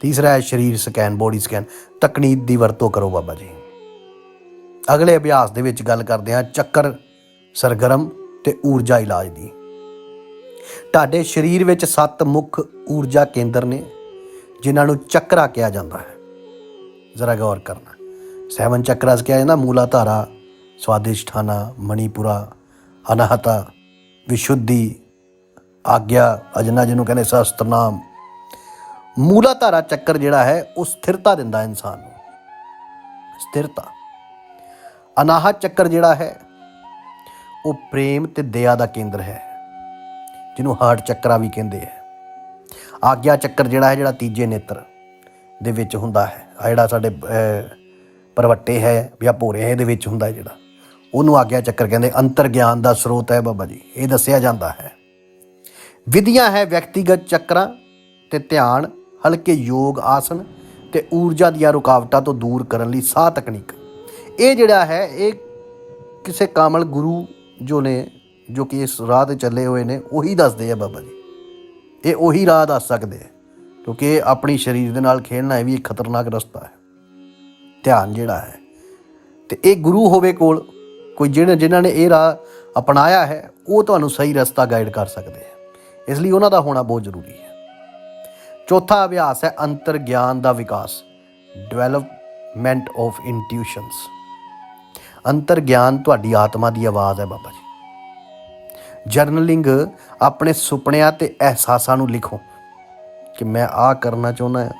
ਤੀਸਰਾ ਹੈ ਸਰੀਰ ਸਕੈਨ ਬੋਡੀ ਸਕੈਨ। ਤਕਨੀਕ ਦੀ ਵਰਤੋਂ ਕਰੋ ਬਾਬਾ ਜੀ। ਅਗਲੇ ਅਭਿਆਸ ਦੇ ਵਿੱਚ ਗੱਲ ਕਰਦੇ ਹਾਂ ਚੱਕਰ, ਸਰਗਰਮ ਤੇ ਊਰਜਾ ਇਲਾਜ ਦੀ। ਤੁਹਾਡੇ ਸਰੀਰ ਵਿੱਚ ਸੱਤ ਮੁੱਖ ਊਰਜਾ ਕੇਂਦਰ ਨੇ, ਜਿਨ੍ਹਾਂ ਨੂੰ ਚੱਕਰਾ ਕਿਹਾ ਜਾਂਦਾ ਹੈ। ਜ਼ਰਾ ਗੌਰ ਕਰਨਾ। ਸੈਵਨ ਚੱਕਰਾਸ ਕਿਹਾ ਜਾਂਦਾ ਮੂਲਾ ਧਾਰਾ ਸਵਾਦਿਸ਼ਠਾਨਾ, ਮਣੀਪੁਰਾ, ਅਨਾਹਤਾ, ਵਿਸ਼ੁੱਧੀ, ਆਗਿਆ, ਅਜਨਾ ਜਿਹਨੂੰ ਕਹਿੰਦੇ ਸਸਤਰਨਾਮ ਮੂਲਾ ਧਾਰਾ ਚੱਕਰ ਜਿਹੜਾ ਹੈ, ਉਹ ਸਥਿਰਤਾ ਦਿੰਦਾ ਇਨਸਾਨ ਨੂੰ। ਸਥਿਰਤਾ। ਅਨਾਹਤ ਚੱਕਰ ਜਿਹੜਾ ਹੈ, ਉਹ ਪ੍ਰੇਮ ਤੇ ਦਇਆ ਦਾ ਕੇਂਦਰ ਹੈ, ਜਿਹਨੂੰ ਹਾਰਟ ਚੱਕਰਾ ਵੀ ਕਹਿੰਦੇ ਹੈ। ਆਗਿਆ ਚੱਕਰ ਜਿਹੜਾ ਹੈ, ਜਿਹੜਾ ਤੀਜੇ ਨੇਤਰ ਦੇ ਵਿੱਚ ਹੁੰਦਾ ਹੈ। ਆ ਜਿਹੜਾ ਸਾਡੇ ਪਰਵੱਟੇ ਹੈ ਜਾਂ ਭੋਰੇ ਹੈ, ਇਹਦੇ ਵਿੱਚ ਹੁੰਦਾ ਜਿਹੜਾ। ਉਹਨੂੰ ਆਗਿਆ ਚੱਕਰ ਕਹਿੰਦੇ ਅੰਤਰ ਗਿਆਨ ਦਾ ਸਰੋਤ ਹੈ ਬਾਬਾ ਜੀ। ਇਹ ਦੱਸਿਆ ਜਾਂਦਾ ਹੈ। ਵਿਧੀਆਂ ਹੈ ਵਿਅਕਤੀਗਤ ਚੱਕਰਾਂ ਤੇ ਧਿਆਨ, ਹਲਕੇ ਯੋਗ ਆਸਨ ਤੇ ਊਰਜਾ ਦੀਆਂ ਰੁਕਾਵਟਾਂ ਤੋਂ ਦੂਰ ਕਰਨ ਲਈ ਸਾਹ ਤਕਨੀਕ। ਇਹ ਜਿਹੜਾ ਹੈ, ਇਹ ਕਿਸੇ ਕਾਮਲ ਗੁਰੂ ਜੋ ਨੇ, ਜੋ ਕਿ ਇਸ ਰਾਹ ਤੇ ਚੱਲੇ ਹੋਏ ਨੇ, ਉਹੀ ਦੱਸਦੇ ਆ ਬਾਬਾ ਜੀ। ਇਹ ਉਹੀ ਰਾਹ ਦੱਸ ਸਕਦੇ ਆ, ਕਿਉਂਕਿ ਇਹ ਆਪਣੀ ਸਰੀਰ ਦੇ ਨਾਲ ਖੇਡਣਾ ਇਹ ਵੀ ਇੱਕ ਖਤਰਨਾਕ ਰਸਤਾ ਹੈ। ਧਿਆਨ ਜਿਹੜਾ ਹੈ, ਤੇ ਇਹ ਗੁਰੂ ਹੋਵੇ ਕੋਲ ਕੋਈ ਜਿਹੜੇ ਜਿਨ੍ਹਾਂ ਨੇ ਇਹ ਰਾਹ ਅਪਣਾਇਆ ਹੈ, ਉਹ ਤੁਹਾਨੂੰ ਸਹੀ ਰਸਤਾ ਗਾਈਡ ਕਰ ਸਕਦੇ ਹੈ। ਇਸ ਲਈ ਉਹਨਾਂ ਦਾ ਹੋਣਾ ਬਹੁਤ ਜ਼ਰੂਰੀ ਹੈ। ਚੌਥਾ ਅਭਿਆਸ ਹੈ ਅੰਤਰ ਗਿਆਨ ਦਾ ਵਿਕਾਸ ਡਿਵੈਲਪਮੈਂਟ ਆਫ ਇੰਟਿਊਸ਼ਨਸ ਅੰਤਰ ਗਿਆਨ ਤੁਹਾਡੀ ਆਤਮਾ ਦੀ ਆਵਾਜ਼ ਹੈ ਬਾਬਾ ਜੀ। ਜਰਨਲਿੰਗ ਆਪਣੇ ਸੁਪਨਿਆਂ ਤੇ ਅਹਿਸਾਸਾਂ ਨੂੰ ਲਿਖੋ ਕਿ ਮੈਂ ਆ ਕਰਨਾ ਚਾਹੁੰਦਾ ਹਾਂ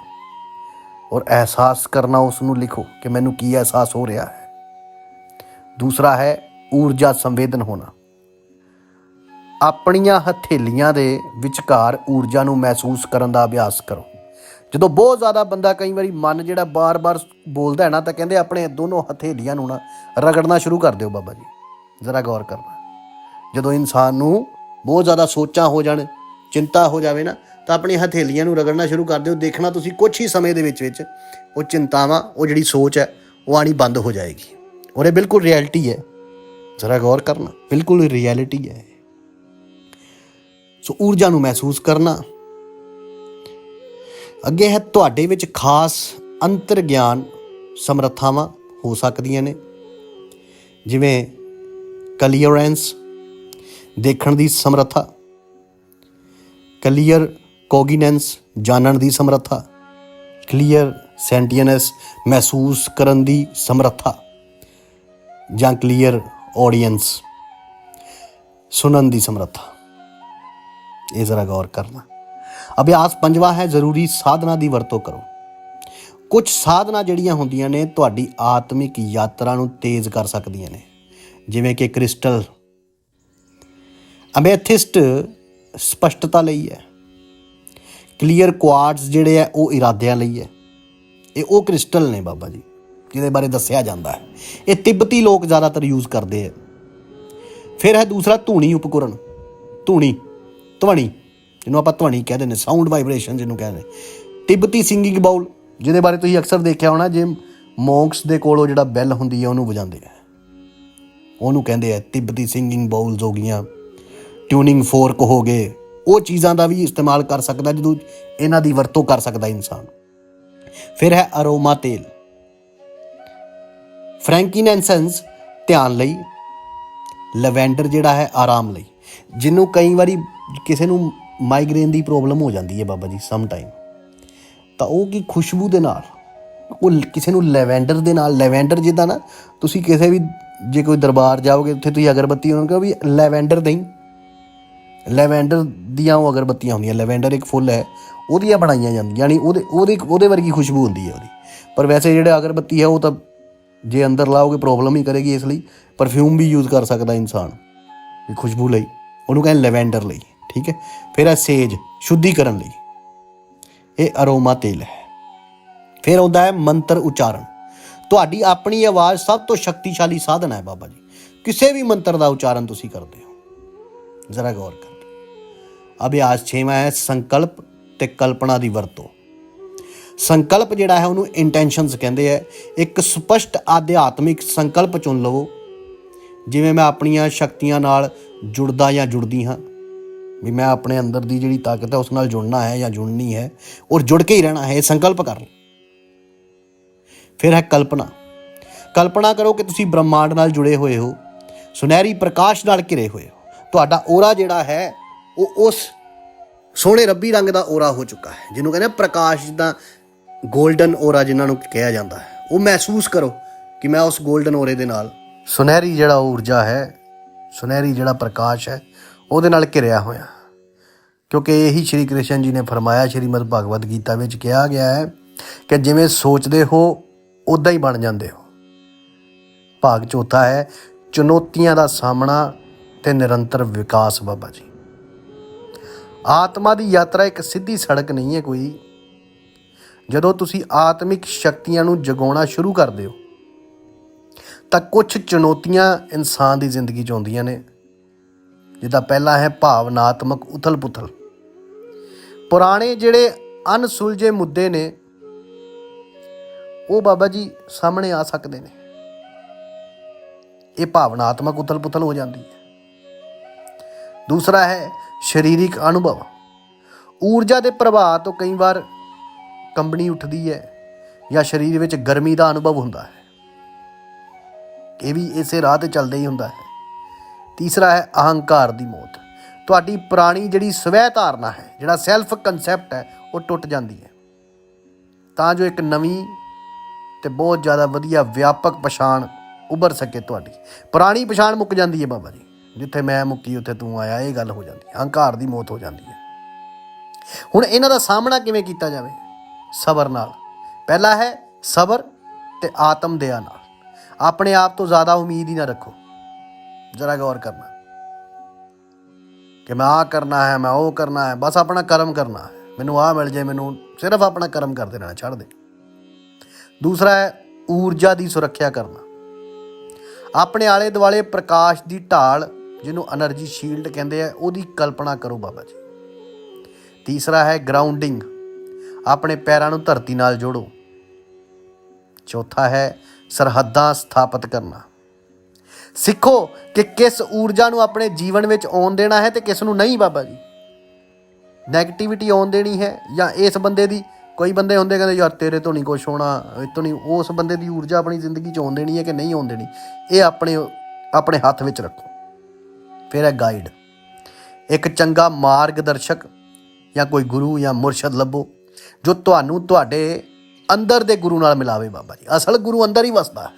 ਔਰ ਅਹਿਸਾਸ ਕਰਨਾ ਉਸ ਨੂੰ ਲਿਖੋ ਕਿ ਮੈਨੂੰ ਕੀ ਅਹਿਸਾਸ ਹੋ ਰਿਹਾ ਹੈ। ਦੂਸਰਾ ਹੈ ਊਰਜਾ ਸੰਵੇਦਨ ਹੋਣਾ। ਆਪਣੀਆਂ ਹਥੇਲੀਆਂ ਦੇ ਵਿਚਕਾਰ ਊਰਜਾ ਨੂੰ ਮਹਿਸੂਸ ਕਰਨ ਦਾ ਅਭਿਆਸ ਕਰੋ। ਜਦੋਂ ਬਹੁਤ ਜ਼ਿਆਦਾ ਬੰਦਾ ਕਈ ਵਾਰੀ ਮਨ ਜਿਹੜਾ ਬਾਰ-ਬਾਰ ਬੋਲਦਾ ਹੈ ਨਾ, ਤਾਂ ਕਹਿੰਦੇ ਆਪਣੇ ਦੋਨੋਂ ਹਥੇਲੀਆਂ ਨੂੰ ਨਾ ਰਗੜਨਾ ਸ਼ੁਰੂ ਕਰ ਦਿਓ ਬਾਬਾ ਜੀ। ਜ਼ਰਾ ਗੌਰ ਕਰਨਾ। ਜਦੋਂ ਇਨਸਾਨ ਨੂੰ ਬਹੁਤ ਜ਼ਿਆਦਾ ਸੋਚਾਂ ਹੋ ਜਾਣ, ਚਿੰਤਾ ਹੋ ਜਾਵੇ ਨਾ, ਤਾਂ ਆਪਣੀ ਹਥੇਲੀਆਂ ਨੂੰ ਰਗੜਨਾ ਸ਼ੁਰੂ ਕਰ ਦਿਓ। ਦੇਖਣਾ ਤੁਸੀਂ ਕੁਝ ਹੀ ਸਮੇਂ ਦੇ ਵਿੱਚ ਵਿੱਚ ਉਹ ਚਿੰਤਾਵਾਂ, ਉਹ ਜਿਹੜੀ ਸੋਚ ਹੈ, ਉਹ ਆਣੀ ਬੰਦ ਹੋ ਜਾਏਗੀ। ਔਰ ਇਹ ਬਿਲਕੁਲ ਰਿਐਲਿਟੀ ਹੈ। ਜ਼ਰਾ ਗੌਰ ਕਰਨਾ, ਬਿਲਕੁਲ ਰਿਐਲਿਟੀ ਹੈ। ਸੋ ਊਰਜਾ ਨੂੰ ਮਹਿਸੂਸ ਕਰਨਾ, ਅੱਗੇ ਹੈ ਤੁਹਾਡੇ ਵਿੱਚ ਖਾਸ ਅੰਤਰ ਗਿਆਨ ਸਮਰੱਥਾਵਾਂ ਹੋ ਸਕਦੀਆਂ ਨੇ। ਜਿਵੇਂ ਕਲੀਅਰੈਂਸ ਦੇਖਣ ਦੀ ਸਮਰੱਥਾ ਕਲੀਅਰ ਕੋਗੀਨੈਂਸ ਜਾਣਨ ਦੀ ਸਮਰੱਥਾ ਕਲੀਅਰ ਸੈਂਟੀਨੈਸ ਮਹਿਸੂਸ ਕਰਨ ਦੀ ਸਮਰੱਥਾ। ਜਾਂ ਕਲੀਅਰ ਆਡੀਅנס ਸੁਣਨ ਦੀ ਸਮਰੱਥਾ। ਇਹ ਜ਼ਰਾ ਗੌਰ ਕਰਨਾ। ਅਭਿਆਸ ਪੰਜਵਾ ਹੈ, ਜ਼ਰੂਰੀ ਸਾਧਨਾ ਦੀ ਵਰਤੋਂ ਕਰੋ। ਕੁਝ ਸਾਧਨਾ ਜਿਹੜੀਆਂ ਹੁੰਦੀਆਂ ਨੇ, ਤੁਹਾਡੀ ਆਤਮਿਕ ਯਾਤਰਾ ਨੂੰ ਤੇਜ਼ ਕਰ ਸਕਦੀਆਂ ਨੇ। ਜਿਵੇਂ ਕਿ ਕ੍ਰਿਸਟਲ। ਅਮੈਥਿਸਟ ਸਪਸ਼ਟਤਾ ਲਈ ਹੈ। ਕਲੀਅਰ ਕੁਆਰਟਸ ਜਿਹੜੇ ਆ ਉਹ ਇਰਾਦਿਆਂ ਲਈ ਹੈ। ਇਹ ਉਹ ਕ੍ਰਿਸਟਲ ਨੇ ਬਾਬਾ ਜੀ। ਜਿਹਦੇ ਬਾਰੇ ਦੱਸਿਆ ਜਾਂਦਾ ਹੈ। ਇਹ ਤਿੱਬਤੀ ਲੋਕ ਜ਼ਿਆਦਾਤਰ ਯੂਜ਼ ਕਰਦੇ ਹੈ ਫਿਰ ਹੈ ਦੂਸਰਾ ਧੂਣੀ ਉਪਕਰਨ। ਧੂਣੀ, ਧਵਣੀ, ਜਿਹਨੂੰ ਆਪਾਂ ਧਵਣੀ ਕਹਿੰਦੇ ਨੇ ਸਾਊਂਡ ਵਾਈਬ੍ਰੇਸ਼ਨ ਜਿਹਨੂੰ ਕਹਿੰਦੇ ਨੇ ਤਿੱਬਤੀ ਸਿੰਗਿੰਗ ਬਾਉਲ ਜਿਹਦੇ ਬਾਰੇ ਤੁਸੀਂ ਅਕਸਰ ਦੇਖਿਆ ਹੋਣਾ, ਜੇ ਮੌਂਕਸ ਦੇ ਕੋਲ ਉਹ ਜਿਹੜਾ ਬੈਲ ਹੁੰਦੀ ਹੈ ਉਹਨੂੰ ਵਜਾਉਂਦੇ ਆ। ਉਹਨੂੰ ਕਹਿੰਦੇ ਆ ਤਿੱਬਤੀ ਸਿੰਗਿੰਗ ਬਾਉਲਸ ਹੋ ਗਈਆਂ। ਟਿਊਨਿੰਗ ਫੋਰਕ ਹੋ ਗਏ। ਉਹ ਚੀਜ਼ਾਂ ਦਾ ਵੀ ਇਸਤੇਮਾਲ ਕਰ ਸਕਦਾ, ਜਦੋਂ ਇਹਨਾਂ ਦੀ ਵਰਤੋਂ ਕਰ ਸਕਦਾ ਇਨਸਾਨ। ਫਿਰ ਹੈ ਅਰੋਮਾ ਤੇਲ। ਫ੍ਰੈਂਕੀਨੈਂਸੈਂਸ ਧਿਆਨ ਲਈ, ਲਵੈਂਡਰ ਜਿਹੜਾ ਹੈ ਆਰਾਮ ਲਈ, ਜਿਹਨੂੰ ਕਈ ਵਾਰੀ ਕਿਸੇ ਨੂੰ ਮਾਈਗ੍ਰੇਨ ਦੀ ਪ੍ਰੋਬਲਮ ਹੋ ਜਾਂਦੀ ਹੈ ਬਾਬਾ ਜੀ ਸਮ ਟਾਈਮ ਤਾਂ ਉਹ ਕੀ ਖੁਸ਼ਬੂ ਦੇ ਨਾਲ, ਉਹ ਕਿਸੇ ਨੂੰ ਲੈਵੈਂਡਰ ਦੇ ਨਾਲ, ਲੈਵੈਂਡਰ ਜਿੱਦਾਂ ਨਾ, ਤੁਸੀਂ ਕਿਸੇ ਵੀ, ਜੇ ਕੋਈ ਦਰਬਾਰ ਜਾਓਗੇ, ਉੱਥੇ ਤੁਸੀਂ ਅਗਰਬੱਤੀ, ਉਹਨਾਂ ਨੂੰ ਕਹੋ ਵੀ ਲੈਵੈਂਡਰ ਦੇਈ। ਲੈਵੈਂਡਰ ਦੀਆਂ ਉਹ ਅਗਰਬੱਤੀਆਂ ਹੁੰਦੀਆਂ, ਲੈਵੈਂਡਰ ਇੱਕ ਫੁੱਲ ਹੈ, ਉਹਦੀਆਂ ਬਣਾਈਆਂ ਜਾਂਦੀਆਂ, ਯਾਨੀ ਉਹਦੇ ਉਹਦੇ ਉਹਦੇ ਵਰਗੀ ਖੁਸ਼ਬੂ ਹੁੰਦੀ ਹੈ ਉਹਦੀ। ਪਰ ਵੈਸੇ ਜਿਹੜਾ ਅਗਰਬੱਤੀ ਹੈ, ਉਹ ਤਾਂ ਜੇ ਅੰਦਰ ਲਾਓਗੇ ਪ੍ਰੋਬਲਮ ਹੀ ਕਰੇਗੀ ਇਸ ਲਈ। ਪਰਫਿਊਮ ਵੀ ਯੂਜ਼ ਕਰ ਸਕਦਾ ਇਨਸਾਨ। ਵੀ ਖੁਸ਼ਬੂ ਲਈ। ਉਹਨੂੰ ਕਹਿੰਦੇ ਲੈਵੈਂਡਰ ਲਈ। ਠੀਕ ਹੈ? ਫਿਰ ਹੈ ਸੇਜ, ਸ਼ੁੱਧੀਕਰਨ ਲਈ। ਇਹ ਅਰੋਮਾ ਤੇਲ ਹੈ। ਫਿਰ ਆਉਂਦਾ ਹੈ ਮੰਤਰ ਉਚਾਰਨ। ਤੁਹਾਡੀ ਆਪਣੀ ਆਵਾਜ਼ ਸਭ ਤੋਂ ਸ਼ਕਤੀਸ਼ਾਲੀ ਸਾਧਨ ਹੈ ਬਾਬਾ ਜੀ। ਕਿਸੇ ਵੀ ਮੰਤਰ ਦਾ ਉਚਾਰਨ ਤੁਸੀਂ ਕਰਦੇ ਹੋ। ਜ਼ਰਾ ਗੌਰ ਕਰ। ਅਭਿਆਸ ਛੇਵਾਂ ਹੈ ਸੰਕਲਪ ਤੇ ਕਲਪਨਾ ਦੀ ਵਰਤੋਂ। ਸੰਕਲਪ ਜਿਹੜਾ ਹੈ ਉਹਨੂੰ ਇੰਟੈਂਸ਼ਨਸ ਕਹਿੰਦੇ ਆ। ਇੱਕ ਸਪਸ਼ਟ ਆਧਿਆਤਮਿਕ ਸੰਕਲਪ ਚੁਣ ਲਵੋ। ਜਿਵੇਂ ਮੈਂ ਆਪਣੀਆਂ ਸ਼ਕਤੀਆਂ ਨਾਲ ਜੁੜਦਾ ਜਾਂ ਜੁੜਦੀ ਹਾਂ। ਵੀ ਮੈਂ ਆਪਣੇ ਅੰਦਰ ਦੀ ਜਿਹੜੀ ਤਾਕਤ ਹੈ, ਉਸ ਨਾਲ ਜੁੜਨਾ ਹੈ ਜਾਂ ਜੁੜਨੀ ਹੈ, ਔਰ ਜੁੜ ਕੇ ਹੀ ਰਹਿਣਾ ਹੈ, ਇਹ ਸੰਕਲਪ ਕਰ ਲਓ। ਫਿਰ ਹੈ ਕਲਪਨਾ। ਕਲਪਨਾ ਕਰੋ ਕਿ ਤੁਸੀਂ ਬ੍ਰਹਮਾਂਡ ਨਾਲ ਜੁੜੇ ਹੋਏ ਹੋ। ਸੁਨਹਿਰੀ ਪ੍ਰਕਾਸ਼ ਨਾਲ ਘਿਰੇ ਹੋਏ ਹੋ। ਤੁਹਾਡਾ ਔਰਾ ਜਿਹੜਾ ਹੈ, ਉਹ ਉਸ ਸੋਹਣੇ ਰੱਬੀ ਰੰਗ ਦਾ ਔਰਾ ਹੋ ਚੁੱਕਾ ਹੈ, ਜਿਹਨੂੰ ਕਹਿੰਦੇ ਪ੍ਰਕਾਸ਼, ਜਿੱਦਾਂ 골ਡਨ ਔਰਾ ਜਿਨ੍ਹਾਂ ਨੂੰ ਕਿਹਾ ਜਾਂਦਾ ਹੈ। ਉਹ ਮਹਿਸੂਸ ਕਰੋ ਕਿ ਮੈਂ ਉਸ 골ਡਨ ਔਰੇ ਦੇ ਨਾਲ ਸੁਨਹਿਰੀ ਜਿਹੜਾ ਊਰਜਾ ਹੈ, ਸੁਨਹਿਰੀ ਜਿਹੜਾ ਪ੍ਰਕਾਸ਼ ਹੈ, ਉਹਦੇ ਨਾਲ ਘਿਰਿਆ ਹੋਇਆ। ਕਿਉਂਕਿ ਇਹੀ ਸ਼੍ਰੀ ਕ੍ਰਿਸ਼ਨ ਜੀ ਨੇ ਫਰਮਾਇਆ, ਸ਼੍ਰੀਮਦ ਭਗਵਦ ਗੀਤਾ ਵਿੱਚ ਕਿਹਾ ਗਿਆ ਹੈ ਕਿ ਜਿਵੇਂ ਸੋਚਦੇ ਹੋ ਉਦਾਂ ਹੀ ਬਣ ਜਾਂਦੇ ਹੋ। ਭਾਗ ਚੌਥਾ ਹੈ, ਚੁਣੌਤੀਆਂ ਦਾ ਸਾਹਮਣਾ ਤੇ ਨਿਰੰਤਰ ਵਿਕਾਸ ਬਾਬਾ ਜੀ। ਆਤਮਾ ਦੀ ਯਾਤਰਾ ਇੱਕ ਸਿੱਧੀ ਸੜਕ ਨਹੀਂ ਹੈ ਕੋਈ। ਜਦੋਂ ਤੁਸੀਂ ਆਤਮਿਕ ਸ਼ਕਤੀਆਂ ਨੂੰ ਜਗਾਉਣਾ ਸ਼ੁਰੂ ਕਰਦੇ ਹੋ, ਤਾਂ ਕੁਝ ਚੁਣੌਤੀਆਂ ਇਨਸਾਨ ਦੀ ਜ਼ਿੰਦਗੀ 'ਚ ਆਉਂਦੀਆਂ ਨੇ। ਜਿੱਦਾਂ ਪਹਿਲਾ ਹੈ ਭਾਵਨਾਤਮਕ ਉਥਲ-ਪੁਥਲ। ਪੁਰਾਣੇ ਜਿਹੜੇ ਅਨਸੁਲਝੇ ਮੁੱਦੇ ਨੇ, ਉਹ ਬਾਬਾ ਜੀ ਸਾਹਮਣੇ ਆ ਸਕਦੇ ਨੇ। ਇਹ ਭਾਵਨਾਤਮਕ ਉਥਲ-ਪੁਥਲ ਹੋ ਜਾਂਦੀ ਹੈ। ਦੂਸਰਾ ਹੈ ਸਰੀਰਿਕ ਅਨੁਭਵ। ਊਰਜਾ ਦੇ ਪ੍ਰਭਾਵ ਤੋਂ ਕਈ ਵਾਰ ਕੰਬਣੀ ਉੱਠਦੀ ਹੈ ਜਾਂ ਸਰੀਰ ਵਿੱਚ ਗਰਮੀ ਦਾ ਅਨੁਭਵ ਹੁੰਦਾ ਹੈ। ਇਹ ਵੀ ਇਸੇ ਰਾਹ ਤੇ ਚੱਲਦਾ ਹੀ ਹੁੰਦਾ ਹੈ। ਤੀਸਰਾ ਹੈ ਅਹੰਕਾਰ ਦੀ ਮੌਤ। ਤੁਹਾਡੀ ਪੁਰਾਣੀ ਜਿਹੜੀ ਸਵੈ ਧਾਰਨਾ ਹੈ, ਜਿਹੜਾ ਸੈਲਫ ਕਨਸੈਪਟ ਹੈ, ਉਹ ਟੁੱਟ ਜਾਂਦੀ ਹੈ। ਤਾਂ ਜੋ ਇੱਕ ਨਵੀਂ ਤੇ ਬਹੁਤ ਜ਼ਿਆਦਾ ਵਧੀਆ ਵਿਆਪਕ ਪਛਾਣ ਉਭਰ ਸਕੇ ਤੁਹਾਡੀ। ਪੁਰਾਣੀ ਪਛਾਣ ਮੁੱਕ ਜਾਂਦੀ ਹੈ ਬਾਬਾ ਜੀ। ਜਿੱਥੇ ਮੈਂ ਮੁੱਕੀ, ਉੱਥੇ ਤੂੰ ਆਇਆ, ਇਹ ਗੱਲ ਹੋ ਜਾਂਦੀ ਹੈ। ਅਹੰਕਾਰ ਦੀ ਮੌਤ ਹੋ ਜਾਂਦੀ ਹੈ। ਹੁਣ ਇਹਨਾਂ ਦਾ ਸਾਹਮਣਾ ਕਿਵੇਂ ਕੀਤਾ ਜਾਵੇ? ਸਬਰ ਨਾਲ। ਪਹਿਲਾ ਹੈ ਸਬਰ ਤੇ ਆਤਮ ਦਇਆ ਨਾਲ। ਆਪਣੇ ਆਪ ਤੋਂ ਜ਼ਿਆਦਾ ਉਮੀਦ ਹੀ ਨਾ ਰੱਖੋ। ਜਰਾ ਗੌਰ ਕਰਨਾ। ਕਿ ਮੈਂ ਆ ਕਰਨਾ ਹੈ, ਮੈਂ ਉਹ ਕਰਨਾ ਹੈ, ਬਸ ਆਪਣਾ ਕਰਮ ਕਰਨਾ ਮੈਨੂੰ ਆ ਮਿਲ ਜੇ, ਮੈਨੂੰ ਸਿਰਫ ਆਪਣਾ ਕਰਮ ਕਰਦੇ ਰਹਿਣਾ, ਛੱਡ ਦੇ। ਦੂਸਰਾ ਹੈ ਊਰਜਾ ਦੀ ਸੁਰੱਖਿਆ ਕਰਨਾ। ਆਪਣੇ ਆਲੇ ਦੁਆਲੇ ਪ੍ਰਕਾਸ਼ ਦੀ ਢਾਲ, ਜਿਹਨੂੰ એનર્ਜੀ ਸ਼ੀਲਡ ਕਹਿੰਦੇ ਆ, ਉਹਦੀ ਕਲਪਨਾ ਕਰੋ ਬਾਬਾ ਜੀ। ਤੀਸਰਾ ਹੈ ਗਰਾਊਂਡਿੰਗ ਆਪਣੇ ਪੈਰਾਂ ਨੂੰ ਧਰਤੀ ਨਾਲ ਜੋੜੋ। ਚੌਥਾ ਹੈ, ਸਰਹੱਦਾਂ ਸਥਾਪਿਤ ਕਰਨਾ। ਸਿੱਖੋ ਕਿ ਕਿਸ ਊਰਜਾ ਨੂੰ ਆਪਣੇ ਜੀਵਨ ਵਿੱਚ ਆਉਣ ਦੇਣਾ ਹੈ ਤੇ ਕਿਸ ਨੂੰ ਨਹੀਂ ਬਾਬਾ ਜੀ। 네ਗੇਟਿਵਿਟੀ ਆਉਣ ਦੇਣੀ ਹੈ ਜਾਂ ਇਸ ਬੰਦੇ ਦੀ, ਕੋਈ ਬੰਦੇ ਹੁੰਦੇ ਕਹਿੰਦੇ, ਯਾਰ ਤੇਰੇ ਤੋਂ ਨਹੀਂ ਕੁਝ ਹੋਣਾ, ਇਹ ਤੋਂ ਨਹੀਂ, ਉਸ ਬੰਦੇ ਦੀ ਊਰਜਾ ਆਪਣੀ ਜ਼ਿੰਦਗੀ 'ਚ ਆਉਣ ਦੇਣੀ ਹੈ ਕਿ ਨਹੀਂ ਆਉਣ ਦੇਣੀ, ਇਹ ਆਪਣੇ ਆਪਣੇ ਹੱਥ ਵਿੱਚ ਰੱਖੋ। ਫਿਰ ਹੈ ਗਾਈਡ ਇੱਕ ਚੰਗਾ ਮਾਰਗਦਰਸ਼ਕ ਜਾਂ ਕੋਈ ਗੁਰੂ ਜਾਂ ਮੁਰਸ਼ਦ ਲੱਭੋ। ਜੋ ਤੁਹਾਨੂੰ ਤੁਹਾਡੇ ਅੰਦਰ ਦੇ ਗੁਰੂ ਨਾਲ ਮਿਲਾਵੇ ਬਾਬਾ ਜੀ। ਅਸਲ ਗੁਰੂ ਅੰਦਰ ਹੀ ਵਸਦਾ ਹੈ।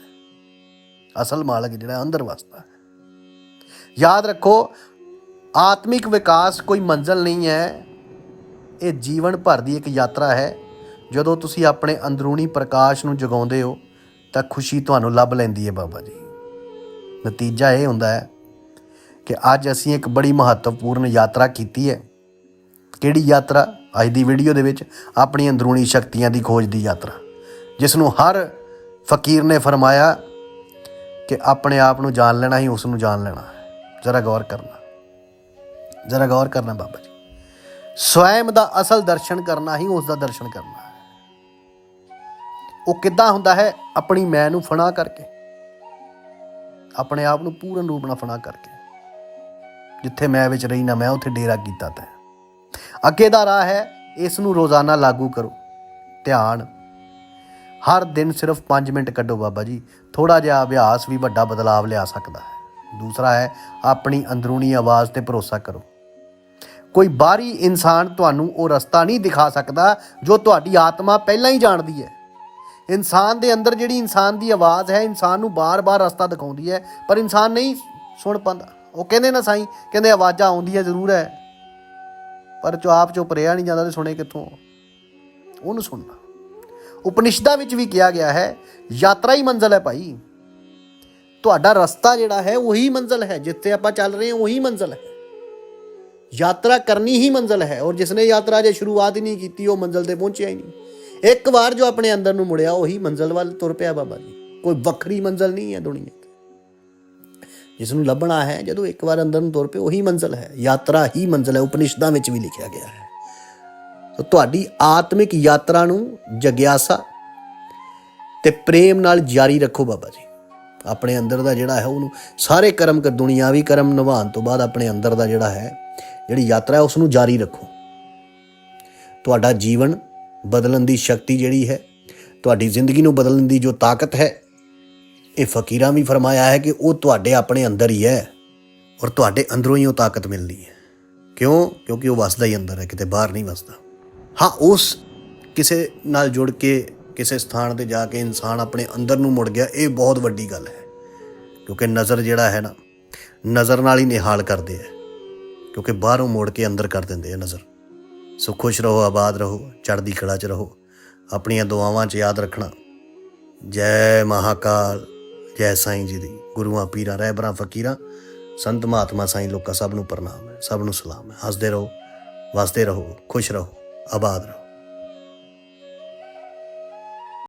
ਅਸਲ ਮਾਲਕ ਜਿਹੜਾ ਅੰਦਰ ਵਸਦਾ ਹੈ। ਯਾਦ ਰੱਖੋ, ਆਤਮਿਕ ਵਿਕਾਸ ਕੋਈ ਮੰਜ਼ਲ ਨਹੀਂ ਹੈ। ਇਹ ਜੀਵਨ ਭਰ ਦੀ ਇੱਕ ਯਾਤਰਾ ਹੈ। ਜਦੋਂ ਤੁਸੀਂ ਆਪਣੇ ਅੰਦਰੂਨੀ ਪ੍ਰਕਾਸ਼ ਨੂੰ ਜਗਾਉਂਦੇ ਹੋ, ਤਾਂ ਖੁਸ਼ੀ ਤੁਹਾਨੂੰ ਲੱਭ ਲੈਂਦੀ ਹੈ ਬਾਬਾ ਜੀ। ਨਤੀਜਾ ਇਹ ਹੁੰਦਾ ਹੈ ਕਿ ਅੱਜ ਅਸੀਂ ਇੱਕ ਬੜੀ ਮਹੱਤਵਪੂਰਨ ਯਾਤਰਾ ਕੀਤੀ ਹੈ। ਕਿਹੜੀ ਯਾਤਰਾ? ਅੱਜ ਦੀ ਵੀਡੀਓ ਦੇ ਵਿੱਚ ਆਪਣੀ ਅੰਦਰੂਨੀ ਸ਼ਕਤੀਆਂ ਦੀ ਖੋਜ ਦੀ ਯਾਤਰਾ। ਜਿਸ ਨੂੰ ਹਰ ਫਕੀਰ ਨੇ ਫਰਮਾਇਆ ਕਿ ਆਪਣੇ ਆਪ ਨੂੰ ਜਾਣ ਲੈਣਾ ਹੀ ਉਸ ਨੂੰ ਜਾਣ ਲੈਣਾ ਜ਼ਰਾ ਗੌਰ ਕਰਨਾ। ਜ਼ਰਾ ਗੌਰ ਕਰਨਾ ਬਾਬਾ ਜੀ। ਸਵੈਮ ਦਾ ਅਸਲ ਦਰਸ਼ਨ ਕਰਨਾ ਹੀ ਉਸ ਦਾ ਦਰਸ਼ਨ ਕਰਨਾ ਉਹ ਕਿੱਦਾਂ ਹੁੰਦਾ ਹੈ? ਆਪਣੀ ਮੈਂ ਨੂੰ ਫਣਾ ਕਰਕੇ। ਆਪਣੇ ਆਪ ਨੂੰ ਪੂਰਨ ਰੂਪ ਨਾਲ ਫਣਾ ਕਰਕੇ। ਜਿੱਥੇ ਮੈਂ ਵਿੱਚ ਰਹੀ ਨਾ ਮੈਂ, ਉੱਥੇ ਡੇਰਾ ਕੀਤਾ ਤਾਂ। ਅੱਗੇ ਦਾ ਰਾਹ ਹੈ, ਇਸ ਨੂੰ ਰੋਜ਼ਾਨਾ ਲਾਗੂ ਕਰੋ। ਧਿਆਨ। ਹਰ ਦਿਨ ਸਿਰਫ 5 ਮਿੰਟ ਕੱਢੋ ਬਾਬਾ ਜੀ। ਥੋੜਾ ਜਿਹਾ ਅਭਿਆਸ ਵੀ ਵੱਡਾ ਬਦਲਾਵ ਲਿਆ ਸਕਦਾ ਹੈ। ਦੂਸਰਾ ਹੈ, ਆਪਣੀ ਅੰਦਰੂਨੀ ਆਵਾਜ਼ ਤੇ ਭਰੋਸਾ ਕਰੋ। ਕੋਈ ਬਾਹਰੀ ਇਨਸਾਨ ਤੁਹਾਨੂੰ ਉਹ ਰਸਤਾ ਨਹੀਂ ਦਿਖਾ ਸਕਦਾ, ਜੋ ਤੁਹਾਡੀ ਆਤਮਾ ਪਹਿਲਾਂ ਹੀ ਜਾਣਦੀ ਹੈ। ਇਨਸਾਨ ਦੇ ਅੰਦਰ ਜਿਹੜੀ ਇਨਸਾਨ ਦੀ ਆਵਾਜ਼ ਹੈ, ਇਨਸਾਨ ਨੂੰ ਬਾਰ-ਬਾਰ ਰਸਤਾ ਦਿਖਾਉਂਦੀ ਹੈ, ਪਰ ਇਨਸਾਨ ਨਹੀਂ ਸੁਣ ਪਾਉਂਦਾ। ਉਹ ਕਹਿੰਦੇ ਨਾ ਸਾਈਂ, ਕਹਿੰਦੇ ਆਵਾਜ਼ਾਂ ਆਉਂਦੀਆਂ ਜ਼ਰੂਰ ਹੈ। ਪਰ ਜੋ ਆਪ ਚੁੱਪ ਰਿਹਾ ਨਹੀਂ ਜਾਂਦਾ ਤੇ ਸੁਣੇ ਕਿੱਥੋਂ? ਉਹਨੂੰ ਸੁਣਨਾ। ਉਪਨਿਸ਼ਦਾਂ ਵਿੱਚ ਵੀ ਕਿਹਾ ਗਿਆ ਹੈ, ਯਾਤਰਾ ਹੀ ਮੰਜ਼ਲ ਹੈ ਭਾਈ। ਤੁਹਾਡਾ ਰਸਤਾ ਜਿਹੜਾ ਹੈ, ਉਹੀ ਮੰਜ਼ਲ ਹੈ। ਜਿੱਥੇ ਆਪਾਂ ਚੱਲ ਰਹੇ ਹਾਂ, ਉਹੀ ਮੰਜ਼ਲ ਹੈ। ਯਾਤਰਾ ਕਰਨੀ ਹੀ ਮੰਜ਼ਲ ਹੈ ਔਰ ਜਿਸਨੇ ਯਾਤਰਾ ਜੇ ਸ਼ੁਰੂਆਤ ਹੀ ਨਹੀਂ ਕੀਤੀ, ਉਹ ਮੰਜ਼ਲ ਤੇ ਪਹੁੰਚਿਆ ਹੀ ਨਹੀਂ। ਇੱਕ ਵਾਰ ਜੋ ਆਪਣੇ ਅੰਦਰ ਨੂੰ ਮੁੜਿਆ, ਉਹੀ ਮੰਜ਼ਲ ਵੱਲ ਤੁਰ ਪਿਆ ਬਾਬਾ ਜੀ। ਕੋਈ ਵੱਖਰੀ ਮੰਜ਼ਲ ਨਹੀਂ ਹੈ ਦੁਨੀਆ ਤੇ। ਜਿਸ ਨੂੰ ਲੱਭਣਾ ਹੈ, ਜਦੋਂ ਇੱਕ ਵਾਰ ਅੰਦਰ ਨੂੰ ਤੁਰ ਪਏ ਉਹੀ ਮੰਜ਼ਲ ਹੈ। ਯਾਤਰਾ ਹੀ ਮੰਜ਼ਲ ਹੈ, ਉਪਨਿਸ਼ਦਾਂ ਵਿੱਚ ਵੀ ਲਿਖਿਆ ਗਿਆ ਹੈ। ਸੋ ਤੁਹਾਡੀ ਆਤਮਿਕ ਯਾਤਰਾ ਨੂੰ ਜਗਿਆਸਾ ਤੇ ਪ੍ਰੇਮ ਨਾਲ ਜਾਰੀ ਰੱਖੋ ਬਾਬਾ ਜੀ। ਆਪਣੇ ਅੰਦਰ ਦਾ ਜਿਹੜਾ ਹੈ, ਉਹਨੂੰ ਸਾਰੇ ਕਰਮ ਕਰ ਦੁਨੀਆਵੀ ਕਰਮ ਨਿਭਾਉਣ ਤੋਂ ਬਾਅਦ ਆਪਣੇ ਅੰਦਰ ਦਾ ਜਿਹੜਾ ਹੈ, ਜਿਹੜੀ ਯਾਤਰਾ ਹੈ ਉਸ ਨੂੰ ਜਾਰੀ ਰੱਖੋ। ਤੁਹਾਡਾ ਜੀਵਨ ਬਦਲਣ ਦੀ ਸ਼ਕਤੀ ਜਿਹੜੀ ਹੈ, ਤੁਹਾਡੀ ਜ਼ਿੰਦਗੀ ਨੂੰ ਬਦਲਣ ਦੀ ਜੋ ਤਾਕਤ ਹੈ ਇਹ ਫਕੀਰਾਂ ਵੀ ਫਰਮਾਇਆ ਹੈ ਕਿ ਉਹ ਤੁਹਾਡੇ ਆਪਣੇ ਅੰਦਰ ਹੀ ਹੈ ਔਰ ਤੁਹਾਡੇ ਅੰਦਰੋਂ ਹੀ ਉਹ ਤਾਕਤ ਮਿਲਦੀ ਹੈ। ਕਿਉਂ? ਕਿਉਂਕਿ ਉਹ ਵਸਦਾ ਹੀ ਅੰਦਰ ਹੈ, ਕਿਤੇ ਬਾਹਰ ਨਹੀਂ ਵਸਦਾ। ਹਾਂ, ਉਸ ਕਿਸੇ ਨਾਲ ਜੁੜ ਕੇ, ਕਿਸੇ ਸਥਾਨ ਤੇ ਜਾ ਕੇ ਇਨਸਾਨ ਆਪਣੇ ਅੰਦਰ ਨੂੰ ਮੁੜ ਗਿਆ, ਇਹ ਬਹੁਤ ਵੱਡੀ ਗੱਲ ਹੈ। ਕਿਉਂਕਿ ਨਜ਼ਰ ਜਿਹੜਾ ਹੈ ਨਾ, ਨਜ਼ਰ ਨਾਲ ਹੀ ਨਿਹਾਲ ਕਰਦੇ ਆ ਕਿਉਂਕਿ ਬਾਹਰੋਂ ਮੁੜ ਕੇ ਅੰਦਰ ਕਰ ਦਿੰਦੇ ਆ ਨਜ਼ਰ। ਸੋ ਖੁਸ਼ ਰਹੋ, ਆਬਾਦ ਰਹੋ, ਚੜ੍ਹਦੀ ਕਲਾ 'ਚ ਰਹੋ। ਆਪਣੀਆਂ ਦੁਆਵਾਂ 'ਚ ਯਾਦ ਰੱਖਣਾ। ਜੈ ਮਹਾਕਾਲ। ਜੈ ਸਾਈਂ ਜੀ ਦੀ। ਗੁਰੂਆਂ, ਪੀਰਾਂ, ਰਹਿਬਰਾਂ, ਫਕੀਰਾਂ, ਸੰਤ ਮਹਾਤਮਾ ਸਾਈਂ, ਲੋਕਾਂ ਸਭ ਨੂੰ ਪ੍ਰਣਾਮ ਹੈ, ਸਭ ਨੂੰ ਸਲਾਮ ਹੈ। ਹੱਸਦੇ ਰਹੋ, ਵਸਦੇ ਰਹੋ, ਖੁਸ਼ ਰਹੋ, ਆਬਾਦ ਰਹੋ।